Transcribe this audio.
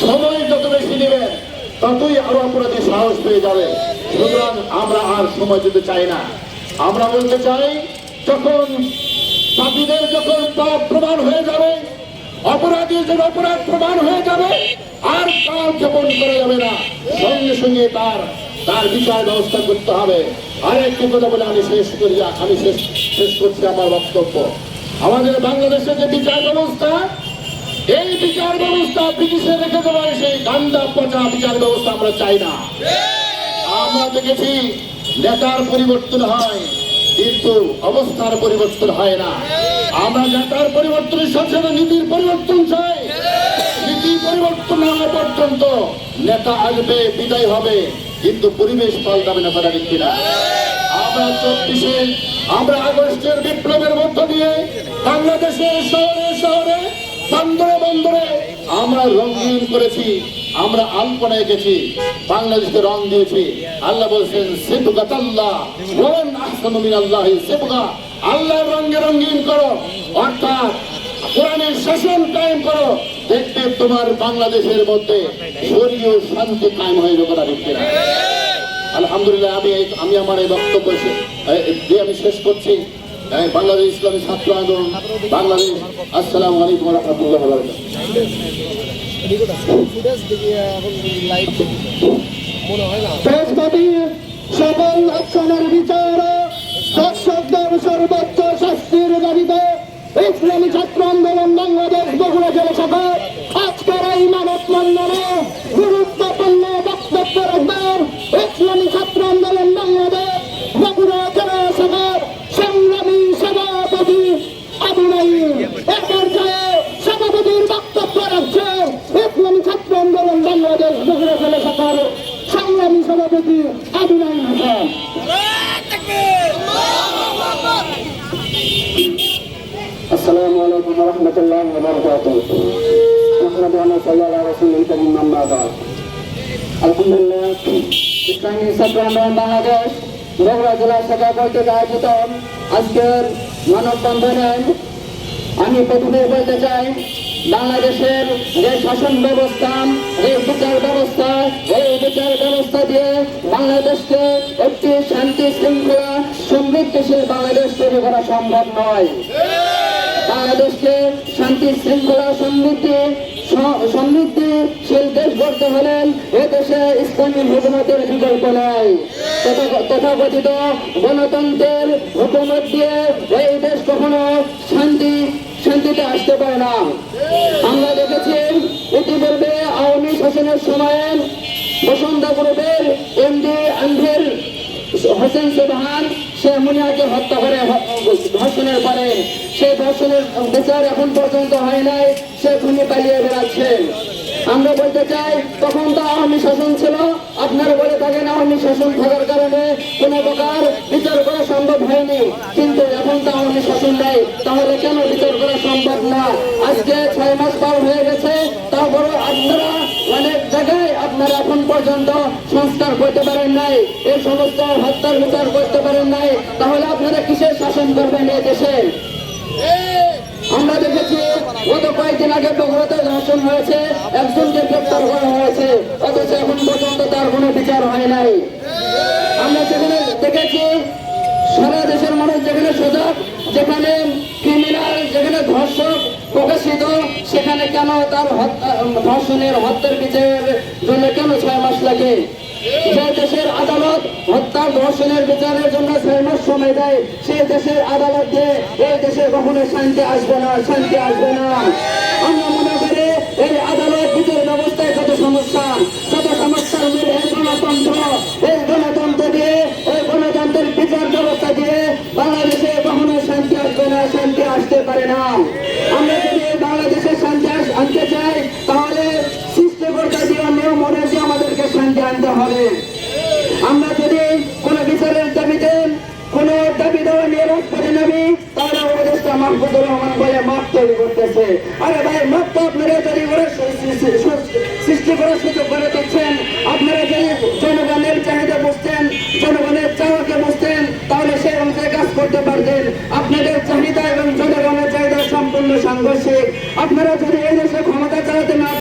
সময় যত বেশি নেবেন ততই আরও অপরাধী সাহস পেয়ে যাবে। সুতরাং আমরা আর সময় দিতে চাই না। আমরা বলতে চাই, যখন পাপীদের যখন পাপ প্রমাণ হয়ে যাবে অপরাধীর যখন অপরাধ প্রমাণ হয়ে যাবে, আর কাল ক্ষেপণ করা যাবে না। সঙ্গে সঙ্গে তার তার বিচার ব্যবস্থা করতে হবে। আর একটি কথা বলে আমি শেষ করি, আমি শেষ শেষ করছি আমার বক্তব্য। আমাদের বাংলাদেশের যে বিচার ব্যবস্থা এই বিচার ব্যবস্থা ব্রিটিশে রেখে দেওয়া সেই গান্ডা পচা বিচার ব্যবস্থা আমরা চাই না। আমরা দেখেছি নেতার পরিবর্তন হয়, কিন্তু অবস্থার পরিবর্তন হয় না। আমরা নেতার পরিবর্তনের সাথে সাথে নীতির পরিবর্তন চাই। নীতি পরিবর্তন না হওয়া পর্যন্ত নেতা আসবে, বিদায় হবে, কিন্তু পরিবেশ পাল্টাবে না তারা ঠিক না। আমরা চব্বিশে, আমরা আগস্টের বিপ্লবের মধ্য দিয়ে বাংলাদেশের শহরে শহরে বন্দরে বন্দরে আমরা রঙিন করেছি, আমরা আলপনা এঁকেছি, বাংলাদেশকে রং দিয়েছি। আল্লাহ বলছেন আল্লাহ ওয়ান আহসানু মিনাল্লাহি রঙে রঙিন করো, অর্থাৎ কোরআনের শাসন কায়েম করো। দেখবে তোমার বাংলাদেশের মধ্যে শরীয় শান্তি কায়েম হয়ে যাবে না দেখতে আলহামদুলিল্লাহ, আমি আমি আমার এই বক্তব্য দিয়ে আমি শেষ করছি। বাংলাদেশ ইসলামী ছাত্র আন্দোলন, বাংলাদেশ, আসসালামু আলাইকুম রহমতুল্লাহ সকল অপশনের বিচার দর্শকদের সর্বোচ্চ শাস্তির দাবিতে ইসলামী ছাত্র আন্দোলন বাংলাদেশ সংগ্রামী সভাপতি আবু নাইম হাসান السلام عليكم ورحمة الله وبركاته نحمد ونصلي على رسول الكريم أما بعد الحمد لله ইসলামী ছাত্র আন্দোলন বাংলাদেশ বগুড়া জেলা শাখা কর্তৃক আয়োজিত আজকের মানববন্ধনে আমি প্রথমে বলতে চাই বাংলাদেশের যে শাসন ব্যবস্থা, যে বিচার ব্যবস্থা, এই বিচার ব্যবস্থা দিয়ে বাংলাদেশকে একটি শান্তি শৃঙ্খলা, সমৃদ্ধশীল বাংলাদেশ তৈরি করা সম্ভব নয়। বাংলাদেশকে শান্তি শৃঙ্খলা, সমৃদ্ধি সমৃদ্ধিশীল দেশ গড়তে হলে এ দেশে ইসলামী হুকুমতের বিকল্প নাই তথা- তথাকথিত গণতন্ত্রের হুকুমত দিয়ে এই দেশ কখনো শান্তি, শান্তিতে আসতে পারে না। আমরা দেখেছি ইতিপূর্বে আওয়ামী শাসনের সময়ে বসন্ত গ্রুপের এমডি আন্ধের হোসেন সুবহান মুনিয়াকে হত্যা করে ধর্ষণের পরে। সে ধর্ষণের বিচার এখন পর্যন্ত হয় নাই, সে খুনি পালিয়ে বেড়াচ্ছেন আমরা বলতে চাই, তখন তো আওয়ামী শাসন ছিল, আপনারা বলে থাকেন আওয়ামী শাসন থাকার কারণে কোনো প্রকার বিচার করা সম্ভব হয়নি। কিন্তু এখন তো আওয়ামী শাসন নেই, তাহলে কেন বিচার করা সম্ভব না আজকে ছয় মাস পার হয়ে গেছে তারপরে আপনারা অনেক জায়গায় আপনারা এখন পর্যন্ত সংস্কার করতে পারেন নাই এই সমস্ত হত্যার বিচার করতে পারেন নাই, তাহলে আপনারা কিসের শাসন করবেন এই দেশে? আমরা দেখেছি, গত কয়েকদিন আগে বগুড়াতে ধর্ষণ হয়েছে, একজনকে গ্রেপ্তার করা হয়েছে, অথচ এখন পর্যন্ত তার কোনো বিচার হয় নাই। আমরা যেখানে দেখেছি, সারা দেশের মানুষ যেখানে সজাগ, যেখানে ক্রিমিনাল যেখানে ধর্ষক প্রকাশিত, সেখানে কেন তার ধর্ষণের হত্যার বিচারের জন্য কেন ছয় মাস লাগে? আদালত হত্যা ধর্ষণের বিচারের জন্য মাস সময় দেয় সেই দেশের আদালত এই দেশে কখনো শান্তি আসবে না, শান্তি আসবে না। আমরা মনে করি এই আদালত বিচার ব্যবস্থায় যত সমস্যা, যত সমস্যার মূল গণতন্ত্র, এই গণতন্ত্র দিয়ে, এই গণতন্ত্রের বিচার ব্যবস্থা দিয়ে বাংলাদেশে কখনো শান্তি আসবে না, শান্তি আসতে পারে না। আমরা যদি বাংলাদেশে শান্তি আনতে চাই, তাহলে সৃষ্টিকর্তা দিয়ে নিয়ম অনুযায়ী আমাদেরকে শান্তি আনতে হবে। আমরা যদি কোনো বিচারের দাবিতে কোনো দাবি দেওয়া নিয়ে রাজপথে নামি, তাহলে উপদেষ্টা মাহবুদুর রহমান বলে মাপ তৈরি করতেছে। আরে ভাই, মাপ তো আপনারা তৈরি করে সৃষ্টি করার সুযোগ করে দিচ্ছেন, আপনারা যদি জনগণের চাহিদা বুঝতেন, জনগণের চাওয়াকে বুঝতেন, তাহলে সেই অনুযায়ী কাজ করতে পারতেন। আপনাদের চাহিদা এবং জনগণের চাহিদা সম্পূর্ণ সাংঘর্ষিক। আপনারা যদি